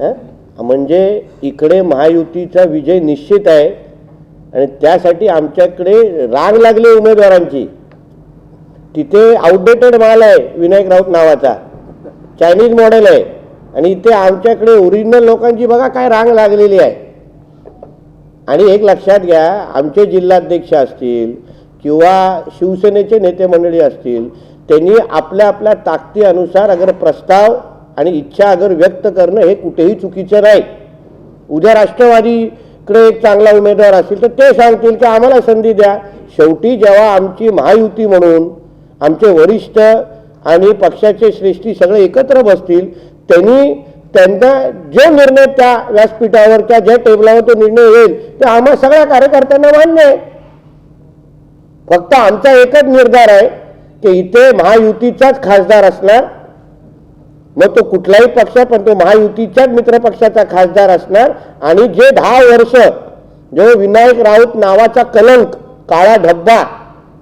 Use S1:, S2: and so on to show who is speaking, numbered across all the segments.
S1: म्हणजे इकडे महायुतीचा विजय निश्चित आहे आणि त्यासाठी आमच्याकडे रांग लागली उमेदवारांची. तिथे आउटडेटेड माल आहे विनायक राऊत नावाचा. चायनीज मॉडेल आहे. आणि इथे आमच्याकडे ओरिजिनल लोकांची बघा काय रांग लागलेली आहे. आणि एक लक्षात घ्या आमचे जिल्हाध्यक्ष असतील किंवा शिवसेनेचे नेते मंडळी असतील त्यांनी आपल्या आपल्या ताकदीनुसार अगर प्रस्ताव आणि इच्छा अगर व्यक्त करणं हे कुठेही चुकीचं नाही. उद्या राष्ट्रवादीकडे एक चांगला उमेदवार असेल तर ते सांगतील की आम्हाला संधी द्या. शेवटी जेव्हा आमची महायुती म्हणून आमचे वरिष्ठ आणि पक्षाचे श्रेष्ठी सगळे एकत्र बसतील त्यांनी त्यांचा जो निर्णय त्या व्यासपीठावर त्या ज्या टेबलावर तो निर्णय येईल ते आम्हा सगळ्या कार्यकर्त्यांना मान्य आहे. फक्त आमचा एकच निर्धार आहे की इथे महायुतीचाच खासदार असणार मग तो कुठलाही पक्ष पण तो महायुतीच्याच मित्रपक्षाचा खासदार असणार. आणि जे दहा वर्ष जो विनायक राऊत नावाचा कलंक काळा धब्बा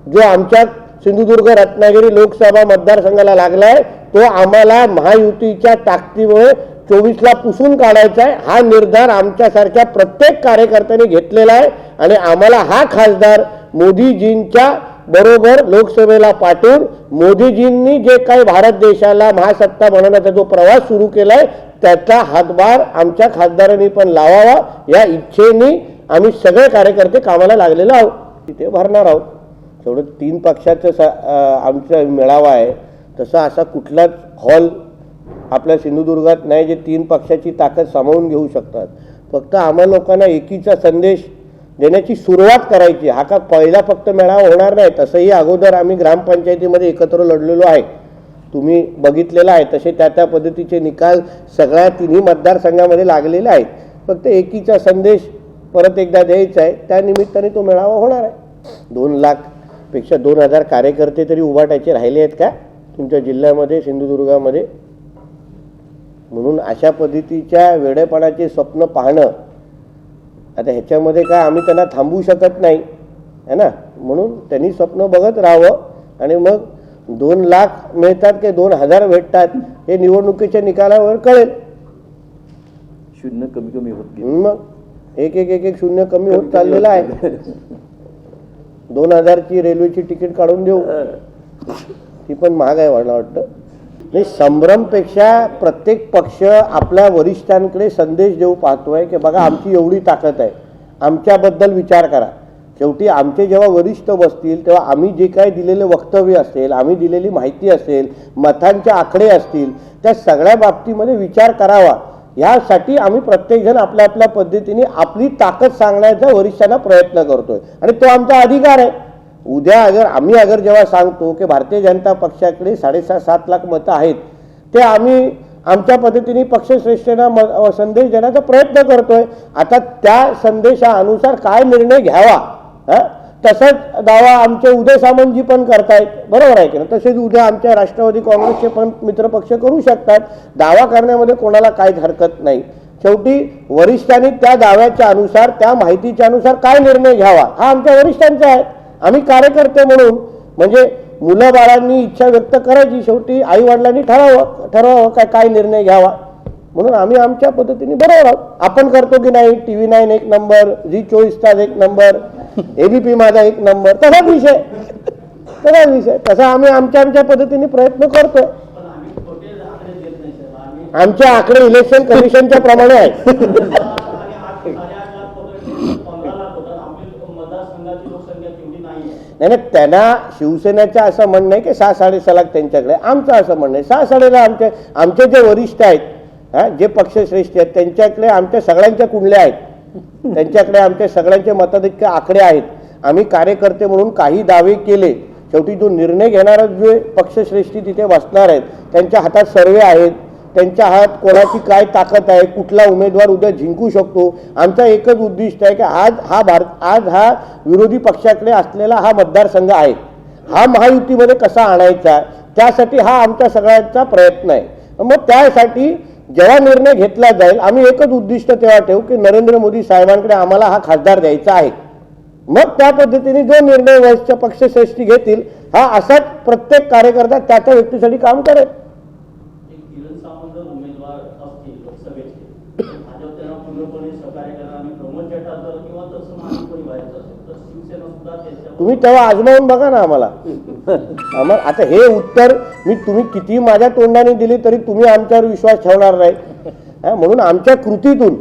S1: जो आमच्या सिंधुदुर्ग रत्नागिरी लोकसभा मतदारसंघाला लागलाय तो आम्हाला महायुतीच्या ताकदीमुळे चोवीसला पुसून काढायचा आहे हा निर्धार आमच्यासारख्या प्रत्येक कार्यकर्त्यांनी घेतलेला आहे. आणि आम्हाला हा खासदार मोदीजींच्या बरोबर लोकसभेला पाठवून मोदीजींनी जे काही भारत देशाला महासत्ता बनवण्याचा जो प्रवास सुरू केलाय त्याचा हातभार आमच्या खासदारांनी पण लावावा. या इच्छेने आम्ही सगळे कार्यकर्ते कामाला लागलेलो आहोत. तिथे भरणार आहोत. तेवढं तीन पक्षाचं स आमचा मेळावा आहे तसा असा कुठलाच हॉल आपल्या सिंधुदुर्गात नाही जे तीन पक्षाची ताकद सामावून घेऊ शकतात. फक्त आम्हा लोकांना एकीचा संदेश देण्याची सुरुवात करायची. हा का पहिला फक्त मेळावा होणार नाही तसंही अगोदर आम्ही ग्रामपंचायतीमध्ये एकत्र लढलेलो आहे. तुम्ही बघितलेलं आहे तसे त्या त्या पद्धतीचे निकाल सगळ्या तिन्ही मतदारसंघामध्ये लागलेले आहेत. फक्त एकीचा संदेश परत एकदा द्यायचा आहे त्या निमित्ताने तो मेळावा होणार आहे. दोन लाखपेक्षा दोन हजार कार्यकर्ते तरी उभाटायचे राहिले आहेत का? तुमच्या जिल्ह्यामध्ये सिंधुदुर्गामध्ये? म्हणून अशा पद्धतीच्या वेडेपणाचे स्वप्न पाहणं आता ह्याच्यामध्ये काय आम्ही त्यांना थांबवू शकत नाही है ना? म्हणून त्यांनी स्वप्न बघत राहावं आणि मग दोन लाख मिळतात की दोन हजार भेटतात हे निवडणुकीच्या निकालावर कळेल.
S2: शून्य कमी कमी होत
S1: मग एक एक एक एक शून्य कमी होत चाललेलं आहे. दोन हजारची रेल्वेची तिकीट काढून देऊ. ती पण महाग आहे मला वाटतं. नाही संभ्रमपेक्षा प्रत्येक पक्ष आपल्या वरिष्ठांकडे संदेश देऊ पाहतोय की बघा आमची एवढी ताकद आहे. आमच्याबद्दल विचार करा. शेवटी आमचे जेव्हा वरिष्ठ बसतील तेव्हा आम्ही जे काही दिलेले वक्तव्य असेल आम्ही दिलेली माहिती असेल मतांचे आकडे असतील त्या सगळ्या बाबतीमध्ये विचार करावा. यासाठी आम्ही प्रत्येकजण आपल्या आपल्या पद्धतीने आपली ताकद सांगण्याचा वरिष्ठांना प्रयत्न करतोय. आणि तो आमचा अधिकार आहे. उद्या अगर आम्ही अगर जेव्हा सांगतो की भारतीय जनता पक्षाकडे साडेसात सात लाख मतं आहेत ते आम्ही आमच्या पद्धतीने पक्षश्रेष्ठींना म संदेश देण्याचा प्रयत्न करतोय. आता त्या संदेशानुसार काय निर्णय घ्यावा? हा? तसंच दावा आमचे उदय सामंतजी पण करतायत. बरोबर आहे की ना तसेच उद्या आमच्या राष्ट्रवादी काँग्रेसचे पण मित्रपक्ष करू शकतात. दावा करण्यामध्ये कोणाला काहीच हरकत नाही. शेवटी वरिष्ठांनी त्या दाव्याच्या अनुसार त्या माहितीच्या अनुसार काय निर्णय घ्यावा? हा आमच्या वरिष्ठांचा आहे. आम्ही कार्यकर्ते म्हणून म्हणजे मुलं बाळांनी इच्छा व्यक्त करायची शेवटी आई वडिलांनी ठरावं ठरवावं काय काय निर्णय घ्यावा? म्हणून आम्ही आमच्या पद्धतीने बरोबर आहोत. आपण करतो की नाही? टी व्ही नाईन एक नंबर झी चोवीस तास एक नंबर एबीपी माझा एक नंबर तसाच विषय. तसाच विषय. तसा आम्ही आमच्या आमच्या पद्धतीने प्रयत्न करतोय. आमचे आकडे इलेक्शन कमिशनच्या प्रमाणे आहेत
S3: शिवसेनाची लोकसंख्या तेवढी नाही
S1: नाही त्यांना शिवसेनेचं असं म्हणणं आहे की सहा साडेसहा लाख त्यांच्याकडे. आमचं असं म्हणणं आहे. सहा साडेला आमचे आमचे जे वरिष्ठ आहेत हा जे पक्षश्रेष्ठी आहेत त्यांच्याकडे आमच्या सगळ्यांच्या कुंडल्या आहेत. त्यांच्याकडे आमच्या सगळ्यांचे मताधिक्य आकडे आहेत. आम्ही कार्यकर्ते म्हणून काही दावे केले. शेवटी जो निर्णय घेणारा जे पक्षश्रेष्ठी तिथे बसणार आहेत त्यांच्या हातात सर्वे आहेत. त्यांच्या हात कोणाची काय ताकद आहे कुठला उमेदवार उद्या जिंकू शकतो आमचा एकच उद्दिष्ट आहे की आज हा भारत आज हा विरोधी पक्षाकडे असलेला हा मतदारसंघ आहे. हा महायुतीमध्ये कसा आणायचा त्यासाठी हा आमचा सगळ्यांचा प्रयत्न आहे. मग त्यासाठी जेव्हा निर्णय घेतला जाईल आम्ही एकच उद्दिष्ट तेव्हा ठेवू की नरेंद्र मोदी साहेबांकडे आम्हाला हा खासदार द्यायचा आहे. मग त्या पद्धतीने जो निर्णय वरिष्ठ पक्षश्रेष्ठी घेतील हा असाच प्रत्येक कार्यकर्ता त्या त्या व्यक्तीसाठी काम करेल
S3: एक किरण सावंत जर उमेदवार असतील लोकसभेचे भाजप त्यांना पूर्णपणे सहकार्य करणार आणि प्रमोद जटात जर किंवा तसं मागे कोणी व्हायचं असेल तर शिवसेना सुद्धा त्याच्यावर
S1: तुम्ही तेव्हा आजमावून बघा ना आम्हाला. आम्हाला आता हे उत्तर मी तुम्ही किती माझ्या तोंडाने दिली तरी तुम्ही आमच्यावर विश्वास ठेवणार नाही. म्हणून आमच्या कृतीतून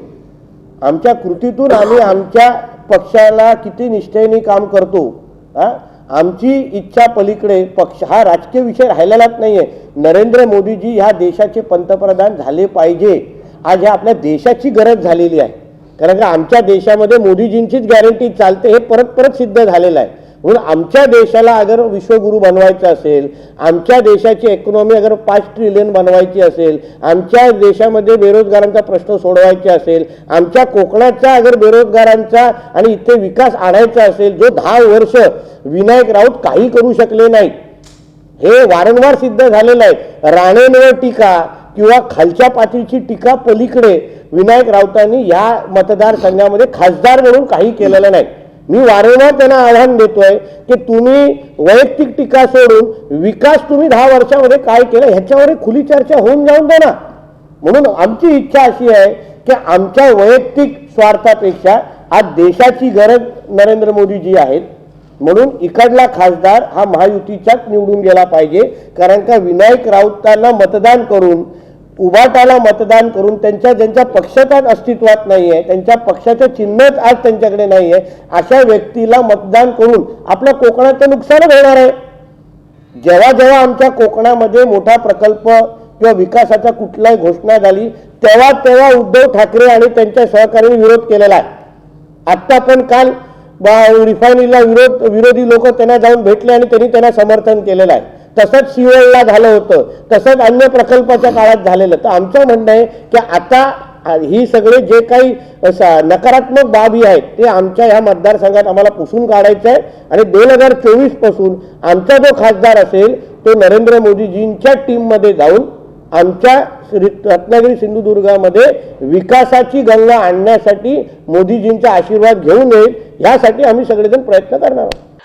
S1: आमच्या कृतीतून आम्ही आमच्या पक्षाला किती निष्ठेने काम करतो. हा आमची इच्छा पलीकडे पक्ष हा राजकीय विषय राहिलेलाच नाहीये. नरेंद्र मोदीजी ह्या देशाचे पंतप्रधान झाले पाहिजे. आज ह्या आपल्या देशाची गरज झालेली आहे. कारण का आमच्या देशामध्ये मोदीजींचीच गॅरंटी चालते हे परत परत सिद्ध झालेलं आहे. म्हणून आमच्या देशाला अगर विश्वगुरू बनवायचं असेल आमच्या देशाची इकॉनॉमी अगर पाच ट्रिलियन बनवायची असेल आमच्या देशामध्ये बेरोजगारांचा प्रश्न सोडवायचे असेल आमच्या कोकणाचा अगर बेरोजगारांचा आणि इथे विकास आणायचा असेल जो दहा वर्ष विनायक राऊत काही करू शकले नाही हे वारंवार सिद्ध झालेलं आहे. राणेंवर टीका किंवा खालच्या पातळीची टीका पलीकडे विनायक राऊतांनी या मतदारसंघामध्ये खासदार म्हणून काही केलेलं नाही. मी वारंवार त्यांना आव्हान देतोय की तुम्ही वैयक्तिक टीका सोडून विकास तुम्ही दहा वर्षामध्ये काय केलं ह्याच्यावर खुली चर्चा होऊन जाऊन द्या ना. म्हणून आमची इच्छा अशी आहे की आमच्या वैयक्तिक स्वार्थापेक्षा आज देशाची गरज नरेंद्र मोदीजी आहेत. म्हणून इकडला खासदार हा महायुतीच्याच निवडून गेला पाहिजे कारण का विनायक राऊतांना मतदान करून उभाटाला मतदान करून त्यांच्या ज्यांच्या पक्षाचाच अस्तित्वात नाही आहे त्यांच्या पक्षाचं चिन्हच आज त्यांच्याकडे नाही आहे अशा व्यक्तीला मतदान करून आपल्या कोकणाचं नुकसानच होणार आहे. जेव्हा जेव्हा आमच्या कोकणामध्ये मोठा प्रकल्प किंवा विकासाच्या कुठलाही घोषणा झाली तेव्हा तेव्हा उद्धव ठाकरे आणि त्यांच्या सहकार्याने विरोध केलेला आहे. आत्ता पण काल बा- रिफायनरीला विरोध विरोधी लोक त्यांना जाऊन भेटले आणि त्यांनी त्यांना समर्थन केलेलं आहे. तसंच सिवळला झालं होतं तसंच अन्य प्रकल्पाच्या काळात झालेलं. तर आमचं म्हणणं आहे की आता ही सगळे जे काही नकारात्मक बाबी आहेत ते आमच्या ह्या मतदारसंघात आम्हाला पुसून काढायचं आहे. आणि दोन हजार चोवीसपासून आमचा जो खासदार असेल तो नरेंद्र मोदीजींच्या टीममध्ये जाऊन आमच्या रत्नागिरी सिंधुदुर्गामध्ये विकासाची गंगा आणण्यासाठी मोदीजींचा आशीर्वाद घेऊन येईल यासाठी आम्ही सगळेजण प्रयत्न करणार आहोत.